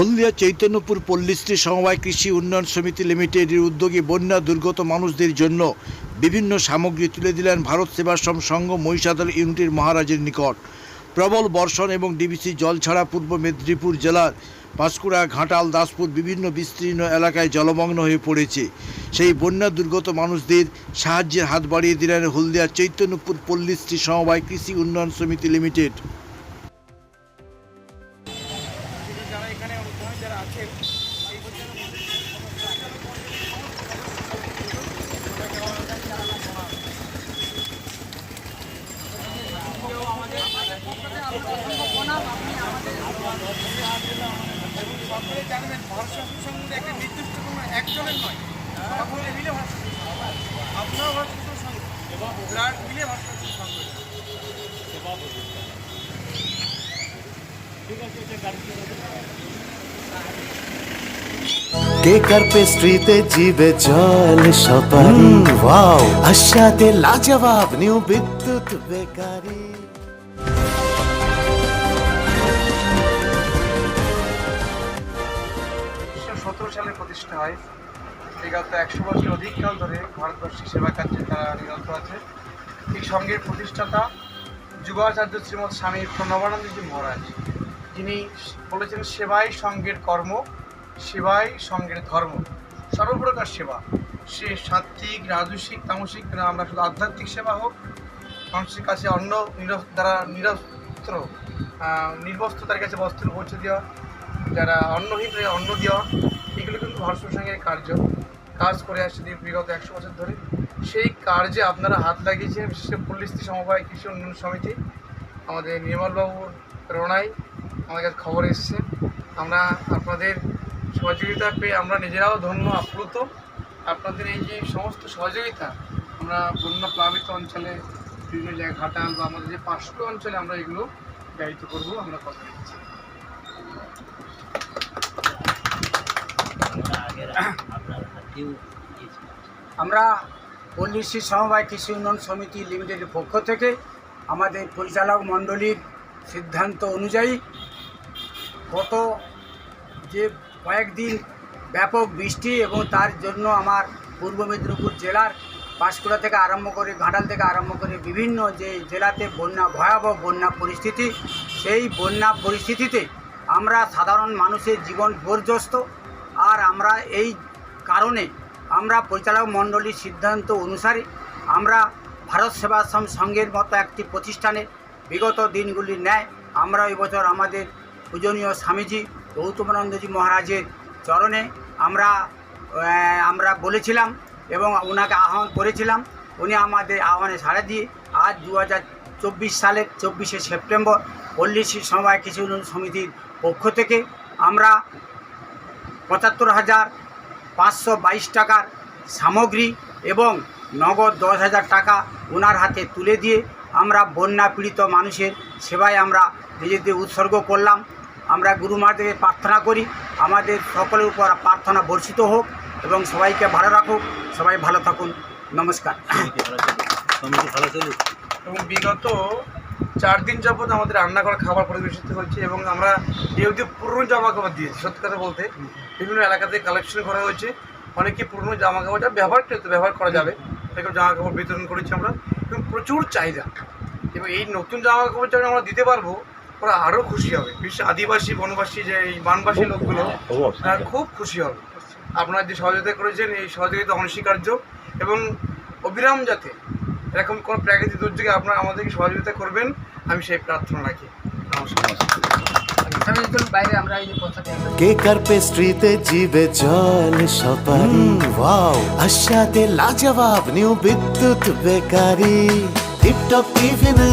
হলদিয়া চৈতন্যপুর পল্লীশ্রী সমবায় কৃষি উন্নয়ন সমিতি লিমিটেডের উদ্যোগে বন্যা দুর্গত মানুষদের জন্য বিভিন্ন সামগ্রী তুলে দিলেন ভারত সেবাশ্রম সংঘ মহিষাদল ইউনিটের মহারাজের নিকট। প্রবল বর্ষণ এবং ডিবিসি জল ছাড়া পূর্ব মেদিনীপুর জেলার পাঁশকুড়া, ঘাটাল, দাসপুর বিভিন্ন বিস্তীর্ণ এলাকায় জলমগ্ন হয়ে পড়েছে। সেই বন্যা দুর্গত মানুষদের সাহায্যের হাত বাড়িয়ে দিলেন হলদিয়া চৈতন্যপুর পল্লীশ্রী সমবায় কৃষি উন্নয়ন সমিতি লিমিটেড। সকলে জানবেন ভারত শাসন সম্বন্ধে একটা নির্দিষ্ট কোনো একজনের নয় সকলে মিলে সংঘ। আপনারাও ভারত শাসন সংঘ বিরাট মিলে ভারত শাসন সংঘ কেকার পেস্ট্রিতে জিবে জল সপারি? ওয়াও। আশাতে লাজবাব নিউ বিদ্যুৎ বেকারি। সতেরো সালে প্রতিষ্ঠা হয়। বিগত একশো বছর অধিককাল ধরে ভারতবর্ষের সেবা কার্যে তারা নিরত আছে। এই সঙ্গের প্রতিষ্ঠাতা যুবাচার্য শ্রীমৎ স্বামী প্রণবানন্দজি মহারাজ। যিনি বলেছেন, সেবাই সঙ্গের কর্ম, সেবাই সঙ্গের ধর্ম। সর্বপ্রকার সেবা। সে সাত্ত্বিক, রাজস্বিক, তামসিক আমরা শুধু আধ্যাত্মিক সেবা হোক, মানুষের কাছে অন্ন নিরস দ্বারা নিরস্ত্র নির্বস্ত্র তার কাছে বস্ত্র পৌঁছে দেওয়া, যারা অন্নহীন হয়ে অন্ন দেওয়া, এগুলো কিন্তু ভারত সঙ্গের কার্য। কাজ করে আসছে বিগত একশো বছর ধরে। সেই কার্যে আপনারা হাত লাগিয়েছেন বিশেষ করে সমবায়, কৃষি উন্নয়ন সমিতি, আমাদের নির্মলবাবুর রোনাই আমাদের কাছে খবর এসছে। আমরা আপনাদের সহযোগিতা পেয়ে আমরা নিজেরাও ধন্য, আপ্লুত। আপনাদের এই যে সমস্ত সহযোগিতা, আমরা বন্যা প্লাবিত অঞ্চলে, বিভিন্ন জায়গায় ঘাটাল বা আমাদের যে পার্শ্ব অঞ্চলে আমরা এগুলো ব্যয়িত করব, আমরা কথা দিচ্ছি। আমরা পল্লীশ্রী সমবায় কৃষি উন্নয়ন সমিতি লিমিটেডের পক্ষ থেকে আমাদের পরিচালক মণ্ডলীর সিদ্ধান্ত অনুযায়ী গত যে কয়েকদিন ব্যাপক বৃষ্টি এবং তার জন্য আমার পূর্ব মেদিনীপুর জেলার পাঁশকুড়া থেকে আরম্ভ করে ঘাটাল থেকে আরম্ভ করে বিভিন্ন যে জেলাতে বন্যা, ভয়াবহ বন্যা পরিস্থিতি, সেই বন্যা পরিস্থিতিতে আমরা সাধারণ মানুষের জীবন বিপর্যস্ত আর আমরা এই কারণে আমরা পরিচালক মণ্ডলীর সিদ্ধান্ত অনুসারে আমরা ভারত সেবাশ্রম সংঘের মতো একটি প্রতিষ্ঠানে বিগত দিনগুলি ন্যায় আমরা এবছর আমাদের পূজনীয় স্বামীজি, গৌতমানন্দজি মহারাজের চরণে আমরা আমরা বলেছিলাম এবং ওনাকে আহ্বান করেছিলাম। উনি আমাদের আহ্বানে সাড়া দিয়ে আজ দু হাজার চব্বিশ সালের চব্বিশে সেপ্টেম্বর পল্লীশ্রী সমবায় কৃষি উন্নয়ন সমিতির পক্ষ থেকে আমরা পঁচাত্তর হাজার পাঁচশো বাইশ টাকার সামগ্রী এবং নগদ দশ হাজার টাকা ওনার হাতে তুলে দিয়ে আমরা বন্যা পীড়িত মানুষের সেবায় আমরা নিজেদের উৎসর্গ করলাম। আমরা গুরু মহাদেবের প্রার্থনা করি। আমাদের সকলের উপর প্রার্থনা বর্ষিত হোক এবং সবাইকে ভালো রাখুক। সবাই ভালো থাকুন। নমস্কার। এবং বিগত চার দিন যাবত আমাদের রান্নাঘর খাবার পরিবেশিত হচ্ছে এবং আমরা যেহেতু পুরনো জামা কাপড় দিয়েছি। সত্যি কথা বলতে, বিভিন্ন এলাকাতে কালেকশন করা হয়েছে। অনেকে পুরনো জামা কাপড়টা ব্যবহার করতে ব্যবহার করা যাবে। সেরকম জামা কাপড় বিতরণ করেছি আমরা। এবং প্রচুর চাহিদা। এবং এই নতুন জামা কাপড় যখন আমরা দিতে পারব ওরা আরও খুশি হবে। বিশ্ব আদিবাসী বনবাসী যে এই বানবাসী লোকগুলো তারা খুব খুশি হবে। আপনারা যে সহযোগিতা করেছেন এই সহযোগিতা অনস্বীকার্য এবং অবিরাম যাতে এরকম কোনো প্রাকৃতিক দুর্যোগে আপনারা আমাদেরকে সহযোগিতা করবেন আমি সেই প্রার্থনা রাখি। কেকার পেস্ট্রিতে জিবে জল সপারি? ওয়াও আশাতে লাজবাব নিউ বিদ্যুৎ বেকারি। টিপটপ টিফিনে